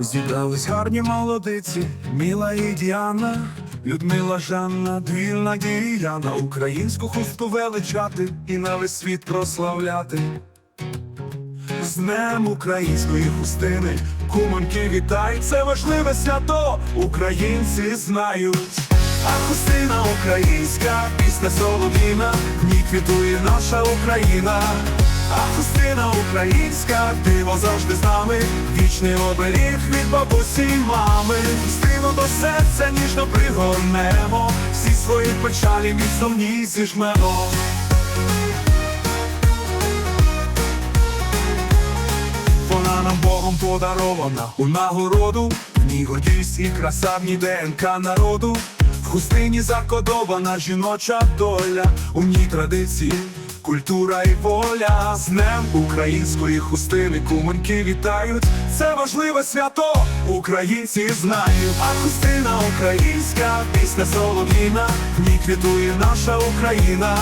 Зібрались гарні молодиці, Міла і Діана, Людмила Жанна, дві Надія на українську хусту величати і на весь світ прославляти. З Днем української хустини, кумоньки вітай, це важливе свято, українці знають. А хустина українська, пісня солов'їна, в ній квітує наша Україна. А хустина українська, диво завжди з нами, вічний оберіг від бабусі й мами. Хустину до серця ніжно пригорнемо, всі свої печалі міцно в ній зіжмемо. Вона нам Богом подарована. У нагороду, в ній гордість і краса в ній ДНК народу, в хустині закодована жіноча доля, у ній традиції, культура і воля. З днем української хустини кумоньки вітають. Це важливе свято, українці знають. А хустина українська, пісня солов'їна, в ній квітує наша Україна.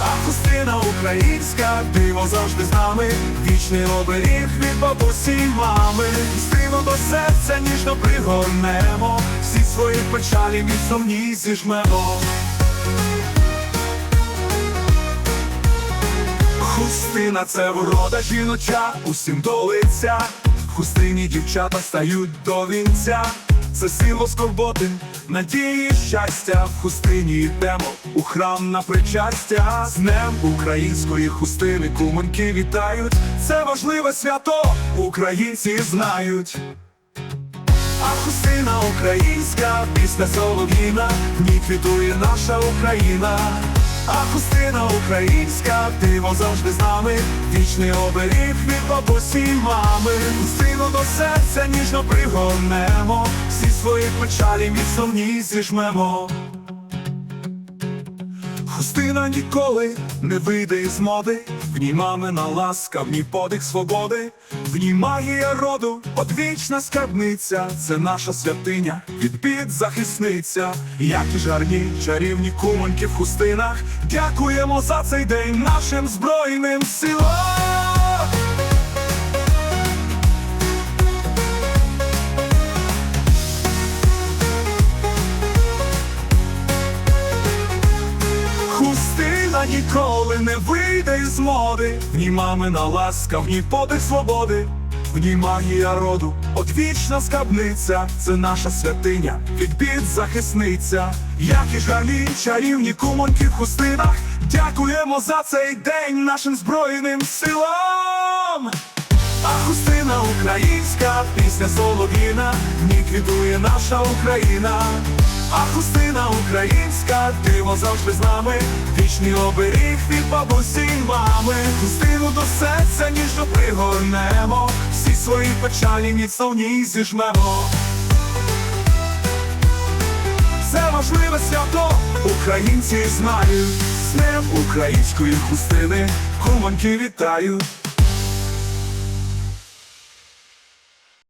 А хустина українська, диво завжди з нами, вічний оберіг від бабусі й мами. Стину до серця ніжно пригорнемо, всі свої печалі міцно в ній зіжмемо. Хустина це врода жіноча, усім до лиця. В хустині дівчата стають до вінця. Це символ скорботи, надії, щастя. В хустині йдемо у храм на причастя. З днем української хустини кумоньки вітають. Це важливе свято, українці знають. А хустина українська, пісня солов'їна, в ній квітує наша Україна. А хустина українська, диво завжди з нами, вічний оберіг від бабусі й мами. Хустину до серця ніжно пригорнемо, всі свої печалі міцно в ній зіжмемо. Хустина ніколи не вийде із моди, в ній мамина ласка, в ній подих свободи, в ній магія роду, одвічна скарбниця, це наша святиня, від бід захисниця, і жарні, чарівні кумоньки в хустинах. Дякуємо за цей день нашим збройним силам. Ніколи не вийде із моди, в ній мамина ласка, в ній подих свободи, в ній магія роду, одвічна скарбниця, це наша святиня, від бід захисниця, які жалі чарівні кумоньки в хустинах. Дякуємо за цей день нашим збройним силам. А хустина українська, пісня солов'їна, в квітує наша Україна. А хустина українська, диво завжди з нами, вічний оберіг від бабусі й мами. Хустину до серця ніжно пригорнемо, всі свої печалі міцно в ній зіжмемо. Це важливе свято, українці знають, з днем української хустини, куманки вітають.